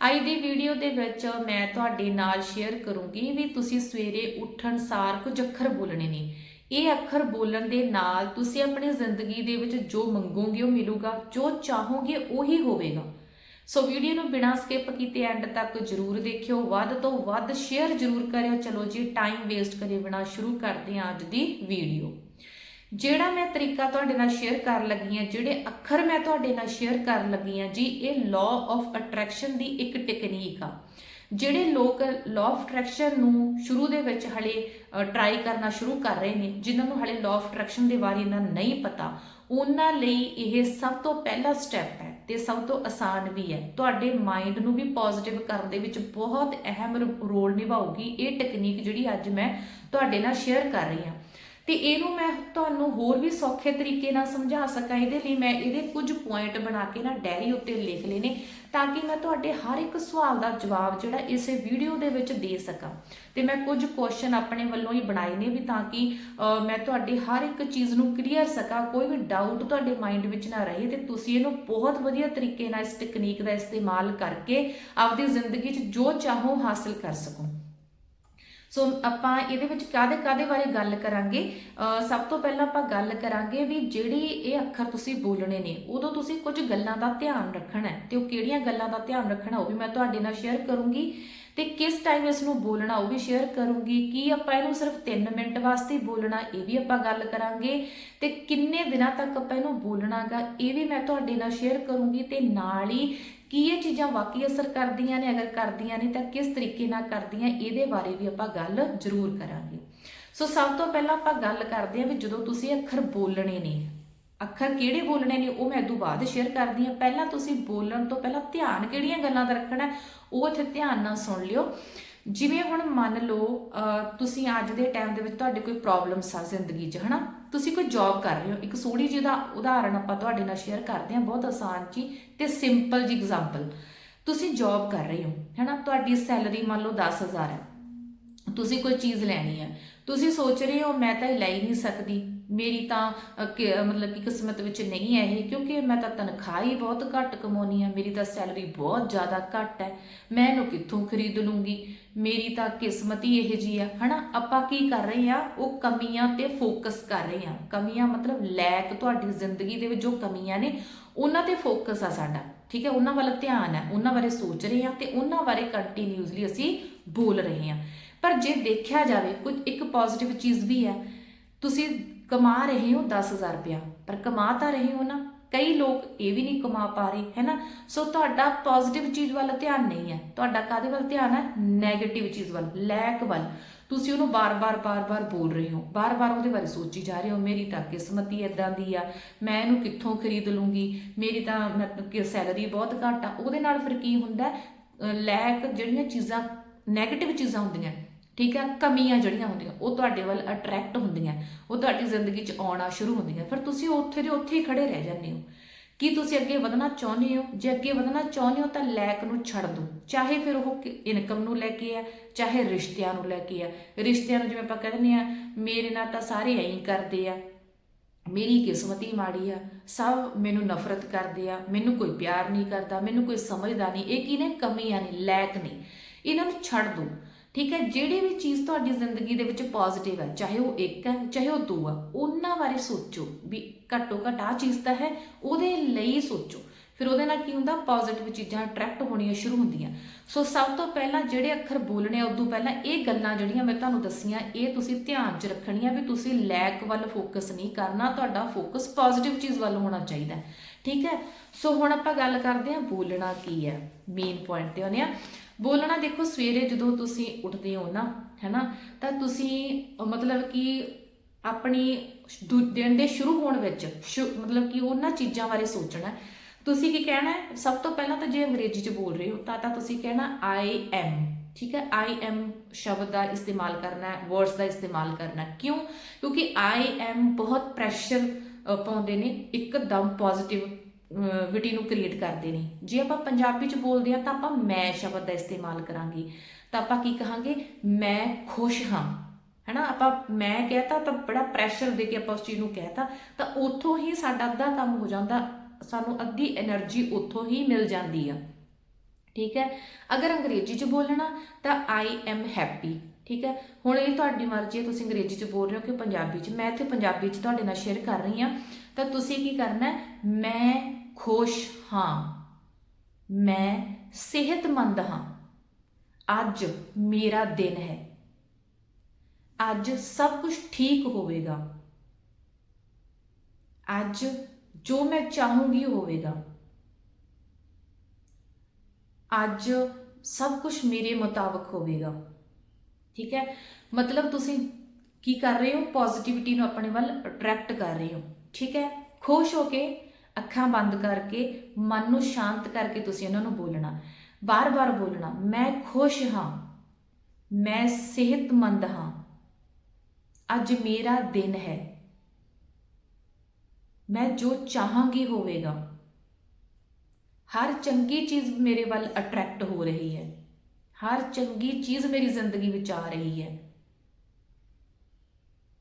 ਅੱਜ ਦੀ ਵੀਡੀਓ ਦੇ ਵਿੱਚ ਮੈਂ ਤੁਹਾਡੇ ਨਾਲ ਸ਼ੇਅਰ ਕਰੂੰਗੀ ਵੀ ਤੁਸੀਂ ਸਵੇਰੇ ਉੱਠਣ ਸਾਰ ਕੁਝ ਅੱਖਰ ਬੋਲਣੇ ਨੇ। ਇਹ ਅੱਖਰ ਬੋਲਣ ਦੇ ਨਾਲ ਤੁਸੀਂ ਆਪਣੀ ਜ਼ਿੰਦਗੀ ਦੇ ਵਿੱਚ ਜੋ ਮੰਗੋਗੇ ਉਹ ਮਿਲੂਗਾ, ਜੋ ਚਾਹੋਗੇ ਉਹੀ ਹੋਵੇਗਾ। ਸੋ ਵੀਡੀਓ ਨੂੰ ਬਿਨਾਂ ਸਕਿਪ ਕੀਤੇ ਐਂਡ ਤੱਕ ਜਰੂਰ ਦੇਖਿਓ, ਵੱਧ ਤੋਂ ਵੱਧ ਸ਼ੇਅਰ ਜਰੂਰ ਕਰਿਓ। ਚਲੋ ਜੀ ਟਾਈਮ ਵੇਸਟ ਕਰੇ ਬਿਨਾਂ ਸ਼ੁਰੂ ਕਰਦੇ ਹਾਂ ਅੱਜ ਦੀ ਵੀਡੀਓ ਜਿਹੜਾ ਮੈਂ ਤਰੀਕਾ ਤੁਹਾਡੇ ਨਾਲ ਸ਼ੇਅਰ ਕਰਨ ਲੱਗੀ ਹਾਂ, ਜਿਹੜੇ ਅੱਖਰ ਮੈਂ ਤੁਹਾਡੇ ਨਾਲ ਸ਼ੇਅਰ ਕਰਨ ਲੱਗੀ ਹਾਂ ਜੀ, ਇਹ ਲਾਅ ਆਫ ਅਟਰੈਕਸ਼ਨ ਦੀ ਇੱਕ ਟੈਕਨੀਕ ਆ। ਜਿਹੜੇ ਲੋਕ ਲਾਅ ਆਫ ਅਟਰੈਕਸ਼ਨ ਨੂੰ ਸ਼ੁਰੂ ਦੇ ਵਿੱਚ ਹਲੇ ਟਰਾਈ ਕਰਨਾ ਸ਼ੁਰੂ ਕਰ ਰਹੇ ਨੇ, ਜਿਨ੍ਹਾਂ ਨੂੰ ਹਲੇ ਲਾਅ ਆਫ ਅਟਰੈਕਸ਼ਨ ਦੇ ਬਾਰੇ ਇਹਨਾਂ ਨਹੀਂ ਪਤਾ, ਉਹਨਾਂ ਲਈ ਇਹ ਸਭ ਤੋਂ ਪਹਿਲਾ ਸਟੈਪ ਹੈ ਤੇ ਸਭ ਤੋਂ ਆਸਾਨ ਵੀ ਹੈ। ਤੁਹਾਡੇ ਮਾਈਂਡ ਨੂੰ ਵੀ ਪੋਜ਼ਿਟਿਵ ਕਰਨ ਦੇ ਵਿੱਚ ਬਹੁਤ ਅਹਿਮ ਰੋਲ ਨਿਭਾਊਗੀ। ਇਹ ਟੈਕਨੀਕ ਜਿਹੜੀ ਅੱਜ ਮੈਂ ਤੁਹਾਡੇ ਨਾਲ ਸ਼ੇਅਰ ਕਰ ਰਹੀ ਹਾਂ। ਤੇ ਇਹਨੂੰ ਮੈਂ ਤੁਹਾਨੂੰ ਹੋਰ ਵੀ ਸੌਖੇ ਤਰੀਕੇ ਨਾਲ ਸਮਝਾ ਸਕਾਂ, ਇਹਦੇ ਲਈ ਮੈਂ ਇਹਦੇ ਕੁਝ ਪੁਆਇੰਟ ਬਣਾ ਕੇ ਨਾ ਡਾਇਰੀ ਉੱਤੇ ਲਿਖ ਲਏ ਨੇ ਤਾਂ ਕਿ ਮੈਂ ਤੁਹਾਡੇ ਹਰ ਇੱਕ ਸਵਾਲ ਦਾ ਜਵਾਬ ਜਿਹੜਾ ਇਸੇ ਵੀਡੀਓ ਦੇ ਵਿੱਚ ਦੇ ਸਕਾਂ। ਤੇ ਮੈਂ ਕੁਝ ਕੁਐਸਚਨ ਆਪਣੇ ਵੱਲੋਂ ਹੀ ਬਣਾਏ ਨੇ ਵੀ ਤਾਂ ਕਿ ਮੈਂ ਤੁਹਾਡੀ ਹਰ ਇੱਕ ਚੀਜ਼ ਨੂੰ ਕਲੀਅਰ ਸਕਾਂ, ਕੋਈ ਵੀ ਡਾਊਟ ਤੁਹਾਡੇ ਮਾਈਂਡ ਵਿੱਚ ਨਾ ਰਹੇ ਤੇ ਤੁਸੀਂ ਇਹਨੂੰ ਬਹੁਤ ਵਧੀਆ ਤਰੀਕੇ ਨਾਲ ਇਸ ਟੈਕਨੀਕ ਦਾ ਇਸਤੇਮਾਲ ਕਰਕੇ ਆਪਦੀ ਜ਼ਿੰਦਗੀ 'ਚ ਜੋ ਚਾਹੋ ਹਾਸਲ ਕਰ ਸਕੋ। ਸੋ ਆਪਾਂ ਇਹਦੇ ਵਿੱਚ ਕਾਦੇ ਕਾਦੇ ਬਾਰੇ ਗੱਲ ਕਰਾਂਗੇ? ਸਭ ਤੋਂ ਪਹਿਲਾਂ ਆਪਾਂ ਗੱਲ ਕਰਾਂਗੇ ਵੀ ਜਿਹੜੀ ਇਹ ਅੱਖਰ ਤੁਸੀਂ ਬੋਲਣੇ ਨੇ, ਉਦੋਂ ਤੁਸੀਂ ਕੁਝ ਗੱਲਾਂ ਦਾ ਧਿਆਨ ਰੱਖਣਾ ਹੈ। ਤੇ ਉਹ ਕਿਹੜੀਆਂ ਗੱਲਾਂ ਦਾ ਧਿਆਨ ਰੱਖਣਾ, ਉਹ ਵੀ ਮੈਂ ਤੁਹਾਡੇ ਨਾਲ ਸ਼ੇਅਰ ਕਰੂੰਗੀ। ਤੇ ਕਿਸ ਟਾਈਮ ਇਸ ਨੂੰ ਬੋਲਣਾ, ਉਹ ਵੀ ਸ਼ੇਅਰ ਕਰੂੰਗੀ। ਕੀ ਆਪਾਂ ਇਹਨੂੰ ਸਿਰਫ 3 ਮਿੰਟ ਵਾਸਤੇ ਬੋਲਣਾ, ਇਹ ਵੀ ਆਪਾਂ ਗੱਲ ਕਰਾਂਗੇ। ਤੇ ਕਿੰਨੇ ਦਿਨਾਂ ਤੱਕ ਆਪਾਂ ਇਹਨੂੰ ਬੋਲਣਾਗਾ, ਇਹ ਵੀ ਮੈਂ ਤੁਹਾਡੇ ਨਾਲ ਸ਼ੇਅਰ ਕਰੂੰਗੀ। ਤੇ ਨਾਲ ਹੀ ਕੀ ਇਹ ਚੀਜ਼ਾਂ ਵਾਕਈ ਅਸਰ ਕਰਦੀਆਂ ਨੇ, ਅਗਰ ਕਰਦੀਆਂ ਨੇ, ਤਾਂ ਕਿਸ ਤਰੀਕੇ ਨਾਲ ਕਰਦੀਆਂ, ਇਹਦੇ ਬਾਰੇ ਵੀ ਆਪਾਂ ਗੱਲ ਜ਼ਰੂਰ ਕਰਾਂਗੇ। ਸੋ ਸਭ ਤੋਂ ਪਹਿਲਾਂ ਆਪਾਂ ਗੱਲ ਕਰਦੇ ਹਾਂ ਵੀ ਜਦੋਂ ਤੁਸੀਂ ਅੱਖਰ ਬੋਲਣੇ ਨੇ, ਅੱਖਰ ਕਿਹੜੇ ਬੋਲਣੇ ਨੇ, ਉਹ ਮੈਂ ਤੋਂ ਬਾਅਦ ਸ਼ੇਅਰ ਕਰਦੀ ਹਾਂ। ਪਹਿਲਾਂ ਤੁਸੀਂ ਬੋਲਣ ਤੋਂ ਪਹਿਲਾਂ ਧਿਆਨ ਕਿਹੜੀਆਂ ਗੱਲਾਂ ਦਾ ਰੱਖਣਾ ਉਹ ਇੱਥੇ ਧਿਆਨ ਨਾਲ ਸੁਣ ਲਿਓ। ਜਿਵੇਂ ਹੁਣ ਮੰਨ ਲਓ ਤੁਸੀਂ ਅੱਜ ਦੇ ਟਾਈਮ ਦੇ ਵਿੱਚ ਤੁਹਾਡੇ ਕੋਈ ਪ੍ਰੋਬਲਮਸ ਆ ਜ਼ਿੰਦਗੀ 'ਚ, ਹਨਾ? ਤੁਸੀਂ ਕੋਈ ਜੌਬ ਕਰ ਰਹੇ ਹੋ, ਇੱਕ ਸੋੜੀ ਜਿਹੀ ਦਾ ਉਦਾਹਰਣ ਆਪਾਂ ਤੁਹਾਡੇ ਨਾਲ ਸ਼ੇਅਰ ਕਰਦੇ ਹਾਂ, ਬਹੁਤ ਆਸਾਨ ਜੀ ਤੇ ਸਿੰਪਲ ਜੀ ਐਗਜ਼ਾਮਪਲ ਤੁਸੀਂ ਜੌਬ ਕਰ ਰਹੇ ਹੋ, ਹਨਾ? ਤੁਹਾਡੀ ਸੈਲਰੀ ਮੰਨ ਲਓ 10000 ਹੈ। ਤੁਸੀਂ ਕੋਈ ਚੀਜ਼ ਲੈਣੀ ਹੈ। ਤੁਸੀਂ ਸੋਚ ਰਹੇ ਹੋ, ਮੈਂ ਤਾਂ ਇਹ ਲੈ ਹੀ ਨਹੀਂ ਸਕਦੀ। ਮੇਰੀ ਤਾਂ ਕਿ- ਮਤਲਬ ਕਿ ਕਿਸਮਤ ਵਿੱਚ ਨਹੀਂ ਹੈ ਇਹ, ਕਿਉਂਕਿ ਮੈਂ ਤਾਂ ਤਨਖਾਹ ਹੀ ਬਹੁਤ ਘੱਟ ਕਮਾਉਣੀ ਆ, ਮੇਰੀ ਤਾਂ ਸੈਲਰੀ ਬਹੁਤ ਜ਼ਿਆਦਾ ਘੱਟ ਹੈ, ਮੈਂ ਇਹਨੂੰ ਕਿੱਥੋਂ ਖਰੀਦ ਲੂੰਗੀ? ਮੇਰੀ ਤਾਂ ਕਿਸਮਤ ਹੀ ਇਹ ਜੀ ਆ, ਹਨਾ? ਆਪਾਂ ਕੀ ਕਰ ਰਹੇ ਆ, ਉਹ ਕਮੀਆਂ ਤੇ ਫੋਕਸ ਕਰ ਰਹੇ ਆ। ਕਮੀਆਂ ਮਤਲਬ ਲੈਕ ਤੁਹਾਡੀ ਜ਼ਿੰਦਗੀ ਦੇ ਵਿੱਚ ਜੋ ਕਮੀਆਂ ਨੇ, ਉਹਨਾਂ ਤੇ ਫੋਕਸ ਆ ਸਾਡਾ, ਠੀਕ ਹੈ? ਉਹਨਾਂ ਵੱਲ ਧਿਆਨ ਹੈ, ਉਹਨਾਂ ਬਾਰੇ ਸੋਚ ਰਹੇ ਆ ਤੇ ਉਹਨਾਂ ਬਾਰੇ ਕੰਟੀਨਿਊਸਲੀ ਅਸੀਂ ਬੋਲ ਰਹੇ ਆ। ਪਰ ਜੇ ਦੇਖਿਆ ਜਾਵੇ ਕੁਝ ਇੱਕ ਪੋਜ਼ਿਟਿਵ ਚੀਜ਼ ਵੀ ਹੈ, ਤੁਸੀਂ ਕਮਾ ਰਹੇ ਹੋ 10000 ਰੁਪਇਆ, ਪਰ ਕਮਾ ਤਾਂ ਰਹੇ ਹੋ ਨਾ। ਕਈ ਲੋਕ ਇਹ ਵੀ ਨਹੀਂ ਕਮਾ ਪਾ ਰਹੇ ਹੈ ਨਾ ਸੋ ਤੁਹਾਡਾ ਪੋਜ਼ਿਟਿਵ ਚੀਜ਼ ਵੱਲ ਧਿਆਨ ਨਹੀਂ ਹੈ। ਤੁਹਾਡਾ ਕਾਦੇ ਵੱਲ ਧਿਆਨ ਹੈ? 네ਗੇਟਿਵ ਚੀਜ਼ ਵੱਲ ਲੈਕ ਵੱਲ। ਤੁਸੀਂ ਉਹਨੂੰ ਬਾਰ-ਬਾਰ ਬਾਰ-ਬਾਰ ਬੋਲ ਰਹੇ ਹੋ। ਬਾਰ-ਬਾਰ ਉਹਦੇ ਬਾਰੇ ਸੋਚੀ ਜਾ ਰਹੇ ਹੋ, ਮੇਰੀ ਤਾਂ ਕਿਸਮਤ ਹੀ ਇਦਾਂ ਦੀ ਆ। ਮੈਂ ਇਹਨੂੰ ਕਿੱਥੋਂ ਖਰੀਦ ਲੂੰਗੀ? ਮੇਰੀ ਤਾਂ ਮਤਲਬ ਕਿ ਸੈਲਰੀ ਬਹੁਤ ਘੱਟ ਆ। ਉਹਦੇ ਨਾਲ ਫਿਰ ਕੀ ਹੁੰਦਾ ਲੈਕ ਜਿਹੜੀਆਂ ਚੀਜ਼ਾਂ 네ਗੇਟਿਵ ਚੀਜ਼ਾਂ ਹੁੰਦੀਆਂ। ਠੀਕ ਹੈ? ਕਮੀਆਂ ਜਿਹੜੀਆਂ ਹੁੰਦੀਆਂ, ਉਹ ਤੁਹਾਡੇ ਵੱਲ ਅਟਰੈਕਟ ਹੁੰਦੀਆਂ, ਉਹ ਤੁਹਾਡੀ ਜ਼ਿੰਦਗੀ 'ਚ ਆਉਣਾ ਸ਼ੁਰੂ ਹੁੰਦੀਆਂ। ਫਿਰ ਤੁਸੀਂ ਉੱਥੇ ਦੇ ਉੱਥੇ ਹੀ ਖੜੇ ਰਹਿ ਜਾਂਦੇ ਹੋ। ਕੀ ਤੁਸੀਂ ਅੱਗੇ ਵਧਣਾ ਚਾਹੁੰਦੇ ਹੋ? ਜੇ ਅੱਗੇ ਵਧਣਾ ਚਾਹੁੰਦੇ ਹੋ ਤਾਂ ਲੈਕ ਨੂੰ ਛੱਡ ਦਿਓ। ਚਾਹੇ ਫਿਰ ਉਹ ਇਨਕਮ ਨੂੰ ਲੈ ਕੇ ਆ, ਚਾਹੇ ਰਿਸ਼ਤਿਆਂ ਨੂੰ ਲੈ ਕੇ ਆ। ਰਿਸ਼ਤਿਆਂ ਨੂੰ ਜਿਵੇਂ ਆਪਾਂ ਕਹਿੰਦੇ ਆ ਮੇਰੇ ਨਾਲ ਤਾਂ ਸਾਰੇ ਐਂ ਕਰਦੇ ਆ। ਮੇਰੀ ਕਿਸਮਤ ਹੀ ਮਾੜੀ ਆ। ਸਭ ਮੈਨੂੰ ਨਫ਼ਰਤ ਕਰਦੇ ਆ। ਮੈਨੂੰ ਕੋਈ ਪਿਆਰ ਨਹੀਂ ਕਰਦਾ, ਮੈਨੂੰ ਕੋਈ ਸਮਝਦਾ ਨਹੀਂ। ਇਹ ਕੀ ਨੇ? ਕਮੀਆਂ ਨੇ ਲੈਕ ਨੇ। ਇਹਨਾਂ ਨੂੰ ਛੱਡ ਦਿਓ। ਠੀਕ ਹੈ? ਜਿਹੜੀ ਵੀ ਚੀਜ਼ ਤੁਹਾਡੀ ਜ਼ਿੰਦਗੀ ਦੇ ਵਿੱਚ ਪੋਜ਼ਿਟਿਵ ਹੈ, ਚਾਹੇ ਉਹ ਇੱਕ ਹੈ, ਚਾਹੇ ਉਹ ਦੋ ਆ ਉਹਨਾਂ ਬਾਰੇ ਸੋਚੋ ਵੀ ਘੱਟੋ ਘੱਟ ਆ ਚੀਜ਼ ਤਾਂ ਹੈ, ਉਹਦੇ ਲਈ ਸੋਚੋ। ਫਿਰ ਉਹਦੇ ਨਾਲ ਕੀ ਹੁੰਦਾ? ਪੋਜ਼ਿਟਿਵ ਚੀਜ਼ਾਂ ਅਟਰੈਕਟ ਹੋਣੀਆਂ ਸ਼ੁਰੂ ਹੁੰਦੀਆਂ। ਸੋ ਸਭ ਤੋਂ ਪਹਿਲਾਂ ਜਿਹੜੇ ਅੱਖਰ ਬੋਲਣੇ ਆ, ਉਦੋਂ ਪਹਿਲਾਂ ਇਹ ਗੱਲਾਂ ਜਿਹੜੀਆਂ ਮੈਂ ਤੁਹਾਨੂੰ ਦੱਸੀਆਂ, ਇਹ ਤੁਸੀਂ ਧਿਆਨ 'ਚ ਰੱਖਣੀਆਂ ਵੀ ਤੁਸੀਂ ਲੈਕ ਵੱਲ ਫੋਕਸ ਨਹੀਂ ਕਰਨਾ, ਤੁਹਾਡਾ ਫੋਕਸ ਪੋਜ਼ਿਟਿਵ ਚੀਜ਼ ਵੱਲ ਹੋਣਾ ਚਾਹੀਦਾ ਠੀਕ ਹੈ? ਸੋ ਹੁਣ ਆਪਾਂ ਗੱਲ ਕਰਦੇ ਹਾਂ ਬੋਲਣਾ ਕੀ ਹੈ? ਮੇਨ ਪੁਆਇੰਟ ਤੇ ਆਉਂਦੇ ਆ ਬੋਲਣਾ ਦੇਖੋ ਸਵੇਰੇ ਜਦੋਂ ਤੁਸੀਂ ਉੱਠਦੇ ਹੋ ਨਾ, ਹੈਨਾ, ਤਾਂ ਤੁਸੀਂ, ਮਤਲਬ ਕਿ ਆਪਣੀ ਦੂ- ਦਿਨ ਦੇ ਸ਼ੁਰੂ ਹੋਣ ਵਿੱਚ ਸ਼ੁ- ਮਤਲਬ ਕਿ ਉਹਨਾਂ ਚੀਜ਼ਾਂ ਬਾਰੇ ਸੋਚਣਾ। ਤੁਸੀਂ ਕੀ ਕਹਿਣਾ ਹੈ? ਸਭ ਤੋਂ ਪਹਿਲਾਂ ਤਾਂ ਜੇ ਅੰਗਰੇਜ਼ੀ 'ਚ ਬੋਲ ਰਹੇ ਹੋ, ਤਾਂ ਤਾਂ ਤੁਸੀਂ ਕਹਿਣਾ ਆਈ ਐਮ ਠੀਕ ਹੈ? ਆਈ ਐਮ ਸ਼ਬਦ ਦਾ ਇਸਤੇਮਾਲ ਕਰਨਾ ਹੈ ਵਰਡਸ ਦਾ ਇਸਤੇਮਾਲ ਕਰਨਾ। ਕਿਉਂ? ਕਿਉਂਕਿ ਆਈ ਐਮ ਬਹੁਤ ਪ੍ਰੈਸ਼ਰ ਪਾਉਂਦੇ ਨੇ, ਇੱਕਦਮ ਪੋਜ਼ਿਟਿਵ ਵਿਟੀ ਨੂੰ ਕ੍ਰੀਏਟ ਕਰਦੇ ਨੇ। ਜੇ ਆਪਾਂ ਪੰਜਾਬੀ ਚ ਬੋਲਦੇ ਆ ਤਾਂ ਆਪਾਂ ਮੈਂ ਸ਼ਬਦ ਦਾ ਇਸਤੇਮਾਲ ਕਰਾਂਗੇ। ਤਾਂ ਆਪਾਂ ਕੀ ਕਹਾਂਗੇ? ਮੈਂ ਖੁਸ਼ ਹਾਂ। ਹੈਨਾ? ਆਪਾਂ ਮੈਂ ਕਹਤਾ ਤਾਂ ਬੜਾ ਪ੍ਰੈਸ਼ਰ ਦੇ ਕੇ ਆਪਾਂ ਉਸ ਚੀਜ਼ ਨੂੰ ਕਹਤਾ। ਤਾਂ ਉੱਥੋਂ ਹੀ ਸਾਡਾ ਅੱਧਾ ਕੰਮ ਹੋ ਜਾਂਦਾ। ਸਾਨੂੰ ਅੱਧੀ એનર્ਜੀ ਉੱਥੋਂ ਹੀ ਮਿਲ ਜਾਂਦੀ ਆ। ਠੀਕ ਹੈ? ਅਗਰ ਅੰਗਰੇਜ਼ੀ ਚ ਬੋਲਣਾ ਤਾਂ ਆਈ ਐਮ ਹੈਪੀ ਠੀਕ ਹੈ? ਹੁਣ ਇਹ ਤੁਹਾਡੀ ਮਰਜ਼ੀ ਹੈ, ਤੁਸੀਂ ਅੰਗਰੇਜ਼ੀ 'ਚ ਬੋਲ ਰਹੇ ਹੋ ਕਿ ਪੰਜਾਬੀ 'ਚ। ਮੈਂ ਇੱਥੇ ਪੰਜਾਬੀ 'ਚ ਤੁਹਾਡੇ ਨਾਲ ਸ਼ੇਅਰ ਕਰ ਰਹੀ ਹਾਂ। ਤਾਂ ਤੁਸੀਂ ਕੀ ਕਰਨਾ ਮੈਂ ਖੁਸ਼ ਹਾਂ। ਮੈਂ ਸਿਹਤਮੰਦ ਹਾਂ। ਅੱਜ ਮੇਰਾ ਦਿਨ ਹੈ। ਅੱਜ ਸਭ ਕੁਝ ਠੀਕ ਹੋਵੇਗਾ। ਅੱਜ ਜੋ ਮੈਂ ਚਾਹੂੰਗੀ ਹੋਵੇਗਾ। ਅੱਜ ਸਭ ਕੁਝ ਮੇਰੇ ਮੁਤਾਬਕ ਹੋਵੇਗਾ। ਠੀਕ ਹੈ? ਮਤਲਬ ਤੁਸੀਂ ਕੀ ਕਰ ਰਹੇ ਹੋ? ਪੋਜ਼ਿਟਿਵਿਟੀ ਨੂੰ ਆਪਣੇ ਵੱਲ ਅਟਰੈਕਟ ਕਰ ਰਹੇ ਹੋ, ਠੀਕ ਹੈ? ਖੁਸ਼ ਹੋ ਕੇ ਅੱਖਾਂ ਬੰਦ ਕਰਕੇ, ਮਨ ਨੂੰ ਸ਼ਾਂਤ ਕਰਕੇ ਤੁਸੀਂ ਉਹਨਾਂ ਨੂੰ ਬੋਲਣਾ। ਬਾਰ-ਬਾਰ ਬੋਲਣਾ, ਮੈਂ ਖੁਸ਼ ਹਾਂ, ਮੈਂ ਸਿਹਤਮੰਦ ਹਾਂ, ਅੱਜ ਮੇਰਾ ਦਿਨ ਹੈ। ਮੈਂ ਜੋ ਚਾਹਾਂਗੀ ਹੋਵੇਗਾ। ਹਰ ਚੰਗੀ ਚੀਜ਼ ਮੇਰੇ ਵੱਲ ਅਟਰੈਕਟ ਹੋ ਰਹੀ ਹੈ। ਹਰ ਚੰਗੀ ਚੀਜ਼ ਮੇਰੀ ਜ਼ਿੰਦਗੀ ਵਿੱਚ ਆ ਰਹੀ ਹੈ।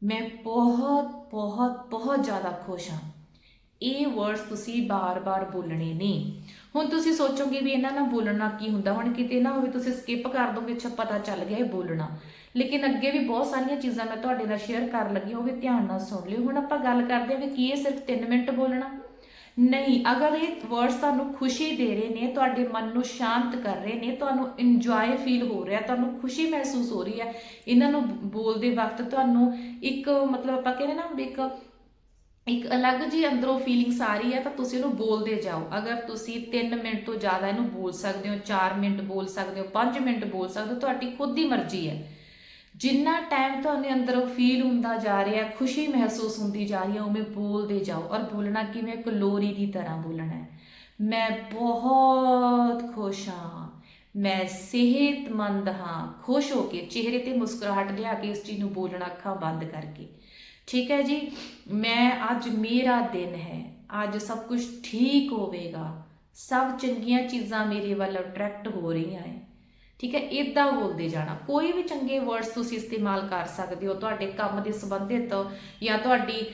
ਮੈਂ ਬਹੁਤ ਬਹੁਤ ਬਹੁਤ ਜ਼ਿਆਦਾ ਖੁਸ਼ ਹਾਂ। ਇਹ ਵਰਡਸ ਤੁਸੀਂ ਬਾਰ-ਬਾਰ ਬੋਲਣੇ ਨੇ। ਹੁਣ ਤੁਸੀਂ ਸੋਚੋਗੇ ਵੀ ਇਹਨਾਂ ਨਾਲ ਬੋਲਣਾ ਕੀ ਹੁੰਦਾ? ਹੁਣ ਕਿਤੇ ਨਾ ਹੋਵੇ ਤੁਸੀਂ ਸਕਿਪ ਕਰ ਦੋਗੇ, ਅੱਛਾ ਪਤਾ ਚੱਲ ਗਿਆ ਇਹ ਬੋਲਣਾ। ਲੇਕਿਨ ਅੱਗੇ ਵੀ ਬਹੁਤ ਸਾਰੀਆਂ ਚੀਜ਼ਾਂ ਮੈਂ ਤੁਹਾਡੇ ਨਾਲ ਸ਼ੇਅਰ ਕਰਨ ਲੱਗੀ ਹਾਂ, ਉਹ ਵੀ ਧਿਆਨ ਨਾਲ ਸੁਣ ਲਿਓ। ਹੁਣ ਆਪਾਂ ਗੱਲ ਕਰਦੇ ਹਾਂ ਵੀ ਕੀ ਇਹ ਸਿਰਫ 3 ਮਿੰਟ ਬੋਲਣਾ। ਨਹੀਂ, ਅਗਰ ਇਹ ਵਰਡਸ ਤੁਹਾਨੂੰ ਖੁਸ਼ੀ ਦੇ ਰਹੇ ਨੇ, ਤੁਹਾਡੇ ਮਨ ਨੂੰ ਸ਼ਾਂਤ ਕਰ ਰਹੇ ਨੇ, ਤੁਹਾਨੂੰ ਇੰਜੋਏ ਫੀਲ ਹੋ ਰਿਹਾ, ਤੁਹਾਨੂੰ ਖੁਸ਼ੀ ਮਹਿਸੂਸ ਹੋ ਰਹੀ ਹੈ, ਇਹਨਾਂ ਨੂੰ ਬੋਲਦੇ ਵਕਤ ਤੁਹਾਨੂੰ ਇੱਕ ਮਤਲਬ ਆਪਾਂ ਕਹਿੰਦੇ ਨਾ ਇੱਕ ਇੱਕ ਅਲੱਗ ਜੀ ਅੰਦਰੋਂ ਫੀਲਿੰਗਸ ਆ ਰਹੀ ਹੈ, ਤਾਂ ਤੁਸੀਂ ਉਹਨੂੰ ਬੋਲਦੇ ਜਾਓ। ਅਗਰ ਤੁਸੀਂ 3 ਮਿੰਟ ਤੋਂ ਜ਼ਿਆਦਾ ਇਹਨੂੰ ਬੋਲ ਸਕਦੇ ਹੋ 4 ਮਿੰਟ ਬੋਲ ਸਕਦੇ ਹੋ 5 ਮਿੰਟ ਬੋਲ ਸਕਦੇ ਹੋ, ਤੁਹਾਡੀ ਖੁਦ ਦੀ ਮਰਜ਼ੀ ਹੈ। ਜਿੰਨਾ ਟਾਈਮ ਤੁਹਾਨੂੰ ਅੰਦਰੋਂ ਫੀਲ ਹੁੰਦਾ ਜਾ ਰਿਹਾ, ਖੁਸ਼ੀ ਮਹਿਸੂਸ ਹੁੰਦੀ ਜਾ ਰਹੀ ਹੈ, ਉਵੇਂ ਬੋਲਦੇ ਜਾਓ ਔਰ ਬੋਲਣਾ ਕਿਵੇਂ ਇੱਕ ਲੋਰੀ ਦੀ ਤਰ੍ਹਾਂ ਬੋਲਣਾ ਹੈ। ਮੈਂ ਬਹੁਤ ਖੁਸ਼ ਹਾਂ। ਮੈਂ ਸਿਹਤਮੰਦ ਹਾਂ। ਖੁਸ਼ ਹੋ ਕੇ, ਚਿਹਰੇ ਤੇ ਮੁਸਕਰਾਹਟ ਲਿਆ ਕੇ ਇਸ ਚੀਜ਼ ਨੂੰ ਬੋਲਣਾ ਅੱਖਾਂ ਬੰਦ ਕਰਕੇ। ਠੀਕ ਹੈ ਜੀ? ਮੈਂ ਅੱਜ ਮੇਰਾ ਦਿਨ ਹੈ। ਅੱਜ ਸਭ ਕੁਝ ਠੀਕ ਹੋਵੇਗਾ। ਸਭ ਚੰਗੀਆਂ ਚੀਜ਼ਾਂ ਮੇਰੇ ਵੱਲ ਅਟਰੈਕਟ ਹੋ ਰਹੀਆਂ ਹੈ। ਠੀਕ ਹੈ ਇਦਾਂ ਬੋਲਦੇ ਜਾਣਾ। ਕੋਈ ਵੀ ਚੰਗੇ ਵਰਡਸ ਤੁਸੀਂ ਇਸਤੇਮਾਲ ਕਰ ਸਕਦੇ ਹੋ ਤੁਹਾਡੇ ਕੰਮ ਦੇ ਸੰਬੰਧਿਤ ਜਾਂ ਤੁਹਾਡੀ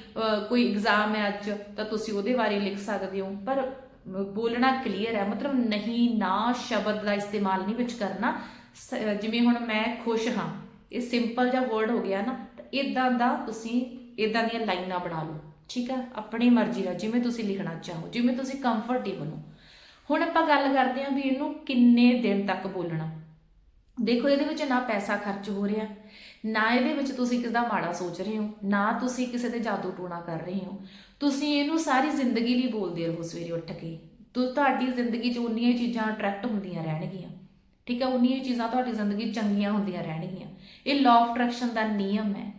ਕੋਈ ਐਗਜ਼ਾਮ ਹੈ ਅੱਜ, ਤਾਂ ਤੁਸੀਂ ਉਹਦੇ ਬਾਰੇ ਲਿਖ ਸਕਦੇ ਹੋ। ਪਰ ਬੋਲਣਾ ਕਲੀਅਰ ਹੈ। ਮਤਲਬ ਨਹੀਂ, ਨਾ ਸ਼ਬਦ ਦਾ ਇਸਤੇਮਾਲ ਨਹੀਂ ਵਿੱਚ ਕਰਨਾ। ਸ- ਜਿਵੇਂ ਹੁਣ ਮੈਂ ਖੁਸ਼ ਹਾਂ। ਇਹ ਸਿੰਪਲ ਜਿਹਾ ਵਰਡ ਹੋ ਗਿਆ ਨਾ, ਤਾਂ ਇਦਾਂ ਦਾ ਤੁਸੀਂ ਇਦਾਂ ਦੀਆਂ ਲਾਈਨਾਂ ਬਣਾ ਲਓ। ਠੀਕ ਹੈ, ਆਪਣੀ ਮਰਜ਼ੀ ਨਾਲ, ਜਿਵੇਂ ਤੁਸੀਂ ਲਿਖਣਾ ਚਾਹੋ, ਜਿਵੇਂ ਤੁਸੀਂ ਕੰਫਰਟੇਬਲ ਹੋ। ਹੁਣ ਆਪਾਂ ਗੱਲ ਕਰਦੇ ਹਾਂ ਵੀ ਇਹਨੂੰ ਕਿੰਨੇ ਦਿਨ ਤੱਕ ਬੋਲਣਾ। ਦੇਖੋ, ਇਹਦੇ ਵਿੱਚ ਨਾ ਪੈਸਾ ਖਰਚ ਹੋ ਰਿਹਾ, ਨਾ ਇਹਦੇ ਵਿੱਚ ਤੁਸੀਂ ਕਿਸੇ ਦਾ ਮਾੜਾ ਸੋਚ ਰਹੇ ਹੋ, ਨਾ ਤੁਸੀਂ ਕਿਸੇ ਤੇ ਜਾਦੂ ਟੂਣਾ ਕਰ ਰਹੇ ਹੋ। ਤੁਸੀਂ ਇਹਨੂੰ ਸਾਰੀ ਜ਼ਿੰਦਗੀ ਲਈ ਬੋਲਦੇ ਰਹੋ ਸਵੇਰੇ ਉੱਠ ਕੇ। ਤੋ, ਤੁਹਾਡੀ ਜ਼ਿੰਦਗੀ 'ਚ ਉਨੀਆਂ ਹੀ ਚੀਜ਼ਾਂ ਅਟਰੈਕਟ ਹੁੰਦੀਆਂ ਰਹਿਣਗੀਆਂ। ਠੀਕ ਹੈ ਉਨੀਆਂ ਹੀ ਚੀਜ਼ਾਂ ਤੁਹਾਡੀ ਜ਼ਿੰਦਗੀ 'ਚ ਚੰਗੀਆਂ ਹੁੰਦੀਆਂ ਰਹਿਣਗੀਆਂ। ਇਹ ਲਾਅ ਆਫ ਅਟਰੈਕਸ਼ਨ ਦਾ ਨਿਯਮ ਹੈ।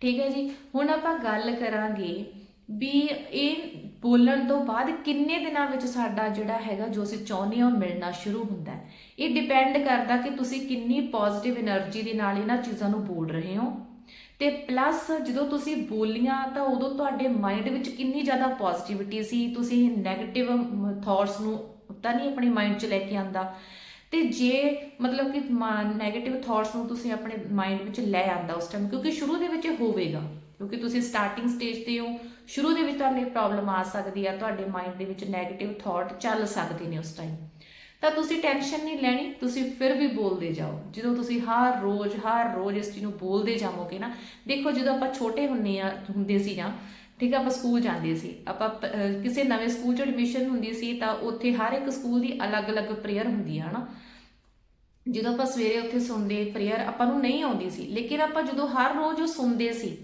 ਠੀਕ ਹੈ ਜੀ? ਹੁਣ ਆਪਾਂ ਗੱਲ ਕਰਾਂਗੇ ਵੀ ਇਹ ਬੋਲਣ ਤੋਂ ਬਾਅਦ ਕਿੰਨੇ ਦਿਨਾਂ ਵਿੱਚ ਸਾਡਾ ਜਿਹੜਾ ਹੈਗਾ ਜੋ ਅਸੀਂ ਚਾਹੁੰਦੇ ਹਾਂ ਮਿਲਣਾ ਸ਼ੁਰੂ ਹੁੰਦਾ ਹੈ। ਇਹ ਡਿਪੈਂਡ ਕਰਦਾ ਕਿ ਤੁਸੀਂ ਕਿੰਨੀ ਪੋਜ਼ਿਟਿਵ એનર્ਜੀ ਦੇ ਨਾਲ ਇਹਨਾਂ ਚੀਜ਼ਾਂ ਨੂੰ ਬੋਲ ਰਹੇ ਹੋ। ਤੇ ਪਲੱਸ ਜਦੋਂ ਤੁਸੀਂ ਬੋਲੀਆਂ ਤਾਂ ਉਦੋਂ ਤੁਹਾਡੇ ਮਾਈਂਡ ਵਿੱਚ ਕਿੰਨੀ ਜ਼ਿਆਦਾ ਪੋਜ਼ਿਟਿਵਿਟੀ ਸੀ, ਤੁਸੀਂ ਨੈਗੇਟਿਵ ਥਾਟਸ ਨੂੰ ਤਾਂ ਨਹੀਂ ਆਪਣੇ ਮਾਈਂਡ 'ਚ ਲੈ ਕੇ ਆਂਦਾ ਤੇ ਜੇ ਮਤਲਬ ਕਿ ਨੈਗੇਟਿਵ ਥਾਟਸ ਨੂੰ ਤੁਸੀਂ ਆਪਣੇ ਮਾਈਂਡ ਵਿੱਚ ਲੈ ਆਂਦਾ ਉਸ ਟਾਈਮ ਕਿਉਂਕਿ ਸ਼ੁਰੂ ਦੇ ਵਿੱਚ ਹੋਵੇਗਾ, ਕਿਉਂਕਿ ਤੁਸੀਂ ਸਟਾਰਟਿੰਗ ਸਟੇਜ ਤੇ ਹੋ ਸ਼ੁਰੂ ਦੇ ਵਿੱਚ ਤੁਹਾਨੂੰ ਇਹ ਪ੍ਰੋਬਲਮ ਆ ਸਕਦੀ ਆ, ਤੁਹਾਡੇ ਮਾਈਂਡ ਦੇ ਵਿੱਚ 네ਗੇਟਿਵ ਥਾਟ ਚੱਲ ਸਕਦੇ ਨੇ ਉਸ ਟਾਈਮ ਤਾਂ ਤੁਸੀਂ ਟੈਨਸ਼ਨ ਨਹੀਂ ਲੈਣੀ, ਤੁਸੀਂ ਫਿਰ ਵੀ ਬੋਲਦੇ ਜਾਓ। ਜਦੋਂ ਤੁਸੀਂ ਹਰ ਰੋਜ਼ ਹਰ ਰੋਜ਼ ਇਸ ਚੀਜ਼ ਨੂੰ ਬੋਲਦੇ ਜਾਵੋਗੇ ਨਾ, ਦੇਖੋ ਜਦੋਂ ਆਪਾਂ ਛੋਟੇ ਹੁੰਨੇ ਆ, ਹੁੰਦੇ ਸੀ ਜਾਂ, ਠੀਕ ਆ, ਆਪਾਂ ਸਕੂਲ ਜਾਂਦੇ ਸੀ, ਆਪਾਂ ਕਿਸੇ ਨਵੇਂ ਸਕੂਲ 'ਚ ਐਡਮਿਸ਼ਨ ਹੁੰਦੀ ਸੀ ਤਾਂ ਉੱਥੇ ਹਰ ਇੱਕ ਸਕੂਲ ਦੀ ਅਲੱਗ-ਅਲੱਗ ਪ੍ਰੇਅਰ ਹੁੰਦੀ ਆ ਹਨਾ ਜਦੋਂ ਆਪਾਂ ਸਵੇਰੇ ਉੱਥੇ ਸੁਣਦੇ ਪ੍ਰੇਅਰ ਆਪਾਂ ਨੂੰ ਨਹੀਂ ਆਉਂਦੀ ਸੀ, ਲੇਕਿਨ ਆਪਾਂ ਜਦੋਂ ਹਰ ਰੋਜ਼ ਉਹ ਸੁਣਦੇ ਸੀ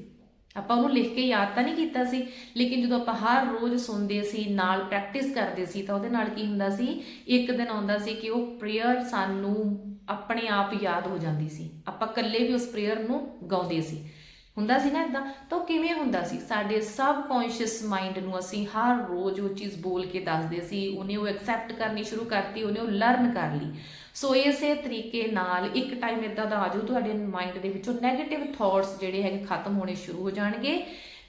ਆਪਾਂ ਉਹਨੂੰ ਲਿਖ ਕੇ ਯਾਦ ਤਾਂ ਨਹੀਂ ਕੀਤਾ ਸੀ, ਲੇਕਿਨ ਜਦੋਂ ਆਪਾਂ ਹਰ ਰੋਜ਼ ਸੁਣਦੇ ਸੀ, ਨਾਲ ਪ੍ਰੈਕਟਿਸ ਕਰਦੇ ਸੀ, ਤਾਂ ਉਹਦੇ ਨਾਲ ਕੀ ਹੁੰਦਾ ਸੀ? ਇੱਕ ਦਿਨ ਆਉਂਦਾ ਸੀ ਕਿ ਉਹ ਪ੍ਰੇਅਰ ਸਾਨੂੰ ਆਪਣੇ ਆਪ ਯਾਦ ਹੋ ਜਾਂਦੀ ਸੀ। ਆਪਾਂ ਇਕੱਲੇ ਵੀ ਉਸ ਪ੍ਰੇਅਰ ਨੂੰ ਗਾਉਂਦੇ ਸੀ। ਹੁੰਦਾ ਸੀ ਨਾ ਇਦਾਂ ਤਾਂ ਉਹ ਕਿਵੇਂ ਹੁੰਦਾ ਸੀ? ਸਾਡੇ ਸਬਕੌਂਸ਼ੀਅਸ ਮਾਈਂਡ ਨੂੰ ਅਸੀਂ ਹਰ ਰੋਜ਼ ਉਹ ਚੀਜ਼ ਬੋਲ ਕੇ ਦੱਸਦੇ ਸੀ, ਉਹਨੇ ਉਹ ਐਕਸੈਪਟ ਕਰਨੀ ਸ਼ੁਰੂ ਕਰਤੀ, ਉਹਨੇ ਉਹ ਲਰਨ ਕਰ ਲਈ। ਸੋ ਇਸੇ ਤਰੀਕੇ ਨਾਲ ਇੱਕ ਟਾਈਮ ਇਦਾਂ ਦਾ ਆਜੂ ਤੁਹਾਡੇ ਮਾਈਂਡ ਦੇ ਵਿੱਚੋਂ 네ਗੇਟਿਵ ਥਾਟਸ ਜਿਹੜੇ ਹੈਗੇ ਖਤਮ ਹੋਣੇ ਸ਼ੁਰੂ ਹੋ ਜਾਣਗੇ।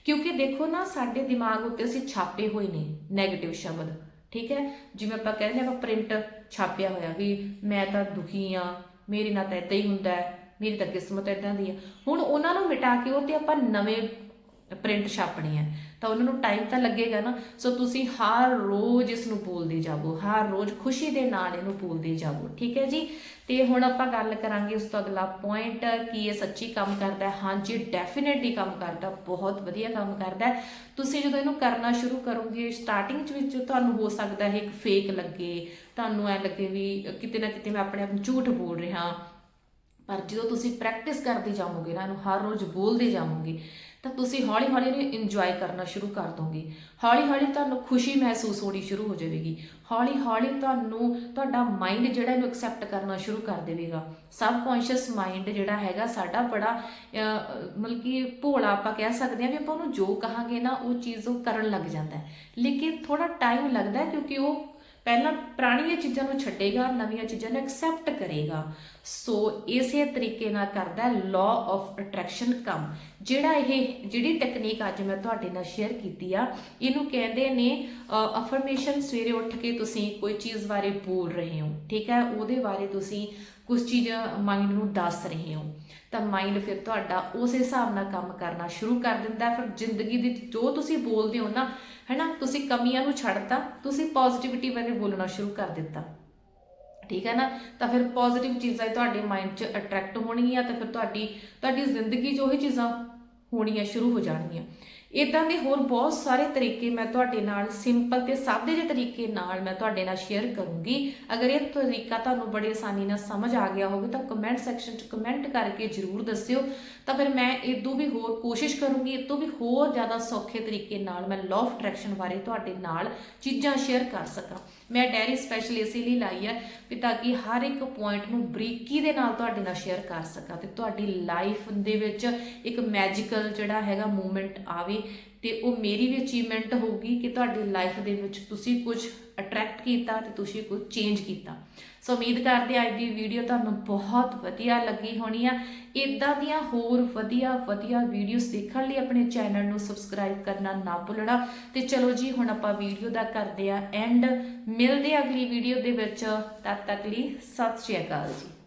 ਕਿਉਂਕਿ ਦੇਖੋ ਨਾ, ਸਾਡੇ ਦਿਮਾਗ ਉੱਤੇ ਅਸੀਂ ਛਾਪੇ ਹੋਏ ਨੇ 네ਗੇਟਿਵ ਸ਼ਬਦ, ਠੀਕ ਹੈ? ਜਿਵੇਂ ਆਪਾਂ ਕਹਿੰਦੇ ਆਪਾਂ ਪ੍ਰਿੰਟ ਛਾਪਿਆ ਹੋਇਆ ਵੀ ਮੈਂ ਤਾਂ ਦੁਖੀ ਆ ਮੇਰੇ ਨਾਲ ਤਾਂ ਇਦਾਂ ਹੀ ਹੁੰਦਾ ਹੈ। ਮੇਰੀ ਤਾਂ ਕਿਸਮਤ ਇਦਾਂ ਦੀ ਹੈ ਹੁਣ ਉਹਨਾਂ ਨੂੰ ਮਿਟਾ ਕੇ ਉਹ ਤੇ ਆਪਾਂ ਨਵੇਂ ਪ੍ਰਿੰਟ ਛਾਪਣੇ ਆ। ਤਾਂ ਉਹਨਾਂ ਨੂੰ ਟਾਈਮ ਤਾਂ ਲੱਗੇਗਾ ਨਾ। ਸੋ ਤੁਸੀਂ ਹਰ ਰੋਜ਼ ਇਸ ਨੂੰ ਬੋਲਦੇ ਜਾਵੋ। ਹਰ ਰੋਜ਼ ਖੁਸ਼ੀ ਦੇ ਨਾਲ ਇਹਨੂੰ ਬੋਲਦੇ ਜਾਵੋ। ਠੀਕ ਹੈ ਜੀ? ਤੇ ਹੁਣ ਆਪਾਂ ਗੱਲ ਕਰਾਂਗੇ ਉਸ ਤੋਂ ਅਗਲਾ ਪੁਆਇੰਟ ਕੀ ਇਹ ਸੱਚੀ ਕੰਮ ਕਰਦਾ ਹੈ? ਹਾਂਜੀ ਡੈਫੀਨਿਟਲੀ ਕੰਮ ਕਰਦਾ ਬਹੁਤ ਵਧੀਆ ਕੰਮ ਕਰਦਾ ਤੁਸੀਂ ਜਦੋਂ ਇਹਨੂੰ ਕਰਨਾ ਸ਼ੁਰੂ ਕਰੋਗੇ ਸਟਾਰਟਿੰਗ ਚ ਵਿੱਚ ਤੁਹਾਨੂੰ ਹੋ ਸਕਦਾ ਹੈ ਇੱਕ ਫੇਕ ਲੱਗੇ। ਤੁਹਾਨੂੰ ਐ ਲੱਗੇ ਵੀ ਕਿਤੇ ਨਾ ਕਿਤੇ ਮੈਂ ਆਪਣੇ ਆਪ ਨੂੰ ਝੂਠ ਬੋਲ ਰਿਹਾ। ਪਰ ਜਦੋਂ ਤੁਸੀਂ ਪ੍ਰੈਕਟਿਸ ਕਰਦੇ ਜਾਵੋਗੇ ਨਾ, ਇਹਨੂੰ ਹਰ ਰੋਜ਼ ਬੋਲਦੇ ਜਾਵੋਗੇ, ਤਾਂ ਤੁਸੀਂ ਹੌਲੀ-ਹੌਲੀ ਇਹਨੂੰ ਇੰਜੋਏ ਕਰਨਾ ਸ਼ੁਰੂ ਕਰ ਦੋਗੇ। ਹੌਲੀ-ਹੌਲੀ ਤੁਹਾਨੂੰ ਖੁਸ਼ੀ ਮਹਿਸੂਸ ਹੋਣੀ ਸ਼ੁਰੂ ਹੋ ਜਾਵੇਗੀ। ਹੌਲੀ-ਹੌਲੀ ਤੁਹਾਨੂੰ ਤੁਹਾਡਾ ਮਾਈਂਡ ਜਿਹੜਾ ਇਹਨੂੰ ਐਕਸੈਪਟ ਕਰਨਾ ਸ਼ੁਰੂ ਕਰ ਦੇਵੇਗਾ। ਸਬਕੌਂਸ਼ੀਅਸ ਮਾਈਂਡ ਜਿਹੜਾ ਹੈਗਾ, ਸਾਡਾ ਬੜਾ ਮਤਲਬ ਕਿ ਭੋਲਾ ਆਪਾਂ ਕਹਿ ਸਕਦੇ ਹਾਂ ਵੀ ਆਪਾਂ ਉਹਨੂੰ ਜੋ ਕਹਾਂਗੇ ਨਾ, ਉਹ ਚੀਜ਼ ਉਹ ਕਰਨ ਲੱਗ ਜਾਂਦਾ ਹੈ। ਲੇਕਿਨ ਥੋੜਾ ਟਾਈਮ ਲੱਗਦਾ ਕਿਉਂਕਿ ਉਹ ਪਹਿਲਾਂ ਪੁਰਾਣੀਆਂ ਚੀਜ਼ਾਂ ਨੂੰ ਛੱਡੇਗਾ, ਨਵੀਆਂ ਚੀਜ਼ਾਂ ਨੂੰ ਐਕਸੈਪਟ ਕਰੇਗਾ। ਸੋ ਇਸੇ ਤਰੀਕੇ ਨਾਲ ਕਰਦਾ ਹੈ ਲਾਅ ਆਫ ਅਟਰੈਕਸ਼ਨ ਕੰਮ। ਜਿਹੜਾ ਇਹ, ਜਿਹੜੀ ਟੈਕਨੀਕ ਅੱਜ ਮੈਂ ਤੁਹਾਡੇ ਨਾਲ ਸ਼ੇਅਰ ਕੀਤੀ ਆ, ਇਹਨੂੰ ਕਹਿੰਦੇ ਨੇ ਅਫਰਮੇਸ਼ਨ ਸਵੇਰੇ ਉੱਠ ਕੇ ਤੁਸੀਂ ਕੋਈ ਚੀਜ਼ ਬਾਰੇ ਬੋਲ ਰਹੇ ਹੋ, ਠੀਕ ਹੈ? ਉਹਦੇ ਬਾਰੇ ਤੁਸੀਂ ਕੁਝ ਚੀਜ਼ ਮਾਈਂਡ ਨੂੰ ਦੱਸ ਰਹੇ ਹੋ, ਤਾਂ ਮਾਈਂਡ ਫਿਰ ਤੁਹਾਡਾ ਉਸ ਹਿਸਾਬ ਨਾਲ ਕੰਮ ਕਰਨਾ ਸ਼ੁਰੂ ਕਰ ਦਿੰਦਾ ਫਿਰ ਜ਼ਿੰਦਗੀ ਦੀ ਜੋ ਤੁਸੀਂ ਬੋਲਦੇ ਹੋ ਨਾ, ਹੈਨਾ, ਤੁਸੀਂ ਕਮੀਆਂ ਨੂੰ ਛੱਡਤਾ, ਤੁਸੀਂ ਪੋਜ਼ਿਟਿਵਿਟੀ ਬਾਰੇ ਬੋਲਣਾ ਸ਼ੁਰੂ ਕਰ ਦਿੱਤਾ। ਠੀਕ ਹੈ ਨਾ? ਤਾਂ ਫਿਰ ਪੋਜ਼ਿਟਿਵ ਚੀਜ਼ਾਂ ਤੁਹਾਡੇ ਮਾਈਂਡ 'ਚ ਅਟਰੈਕਟ ਹੋਣਗੀਆਂ ਤਾਂ ਫਿਰ ਤੁਹਾਡੀ ਤੁਹਾਡੀ ਜ਼ਿੰਦਗੀ 'ਚ ਉਹੀ ਚੀਜ਼ਾਂ ਹੋਣੀਆਂ ਸ਼ੁਰੂ ਹੋ ਜਾਣਗੀਆਂ। ਇਦਾਂ ਦੇ ਹੋਰ ਬਹੁਤ ਸਾਰੇ ਤਰੀਕੇ ਮੈਂ ਤੁਹਾਡੇ ਨਾਲ ਸਿੰਪਲ ਤੇ ਸਾਦੇ ਜਿਹੇ ਤਰੀਕੇ ਨਾਲ ਮੈਂ ਤੁਹਾਡੇ ਨਾਲ ਸ਼ੇਅਰ ਕਰੂੰਗੀ। ਅਗਰ ਇਹ ਤਰੀਕਾ ਤੁਹਾਨੂੰ ਬੜੀ ਆਸਾਨੀ ਨਾਲ ਸਮਝ ਆ ਗਿਆ ਹੋਵੇ ਤਾਂ ਕਮੈਂਟ ਸੈਕਸ਼ਨ 'ਚ ਕਮੈਂਟ ਕਰਕੇ ਜਰੂਰ ਦੱਸਿਓ। ਤਾਂ ਫਿਰ ਮੈਂ ਇਦੋਂ ਵੀ ਹੋਰ ਕੋਸ਼ਿਸ਼ ਕਰੂੰਗੀ ਇਹ ਤੋਂ ਵੀ ਹੋਰ ਜ਼ਿਆਦਾ ਸੌਖੇ ਤਰੀਕੇ ਨਾਲ ਮੈਂ ਲਾਅ ਆਫ ਅਟਰੈਕਸ਼ਨ ਬਾਰੇ ਤੁਹਾਡੇ ਨਾਲ ਚੀਜ਼ਾਂ ਸ਼ੇਅਰ ਕਰ ਸਕਾਂ। ਮੈਂ ਡੈਰੀ ਸਪੈਸ਼ਲ ਇਸੇ ਲਈ ਲਾਈ ਹੈ ਵੀ ਤਾਂ ਕਿ ਹਰ ਇੱਕ ਪੁਆਇੰਟ ਨੂੰ ਬਰੀਕੀ ਦੇ ਨਾਲ ਤੁਹਾਡੇ ਨਾਲ ਸ਼ੇਅਰ ਕਰ ਸਕਾਂ ਤੇ ਤੁਹਾਡੀ ਲਾਈਫ ਦੇ ਵਿੱਚ ਇੱਕ ਮੈਜੀਕਲ ਜਿਹੜਾ ਹੈਗਾ ਮੂਮੈਂਟ ਆਵੇ ਤੇ ਉਹ ਮੇਰੀ ਵੀ ਅਚੀਵਮੈਂਟ ਹੋਊਗੀ ਕਿ ਤੁਹਾਡੀ ਲਾਈਫ ਦੇ ਵਿੱਚ ਤੁਸੀਂ ਕੁਝ ਅਟਰੈਕਟ ਕੀਤਾ ਤੇ ਤੁਸੀਂ ਕੁਝ ਚੇਂਜ ਕੀਤਾ। ਸੋ ਉਮੀਦ ਕਰਦੇ ਹਾਂ ਅੱਜ ਦੀ ਵੀਡੀਓ ਤੁਹਾਨੂੰ ਬਹੁਤ ਵਧੀਆ ਲੱਗੀ ਹੋਣੀ ਆ। ਇਦਾਂ ਦੀਆਂ ਹੋਰ ਵਧੀਆ ਵਧੀਆ ਵੀਡੀਓਜ਼ ਦੇਖਣ ਲਈ ਆਪਣੇ ਚੈਨਲ ਨੂੰ ਸਬਸਕ੍ਰਾਈਬ ਕਰਨਾ ਨਾ ਭੁੱਲਣਾ। ਤੇ ਚਲੋ ਜੀ, ਹੁਣ ਆਪਾਂ ਵੀਡੀਓ ਦਾ ਕਰਦੇ ਆ ਐਂਡ ਮਿਲਦੇ ਆ ਅਗਲੀ ਵੀਡੀਓ ਦੇ ਵਿੱਚ। ਤਦ ਤੱਕ ਲਈ ਸਤਿ ਸ਼੍ਰੀ ਅਕਾਲ ਜੀ।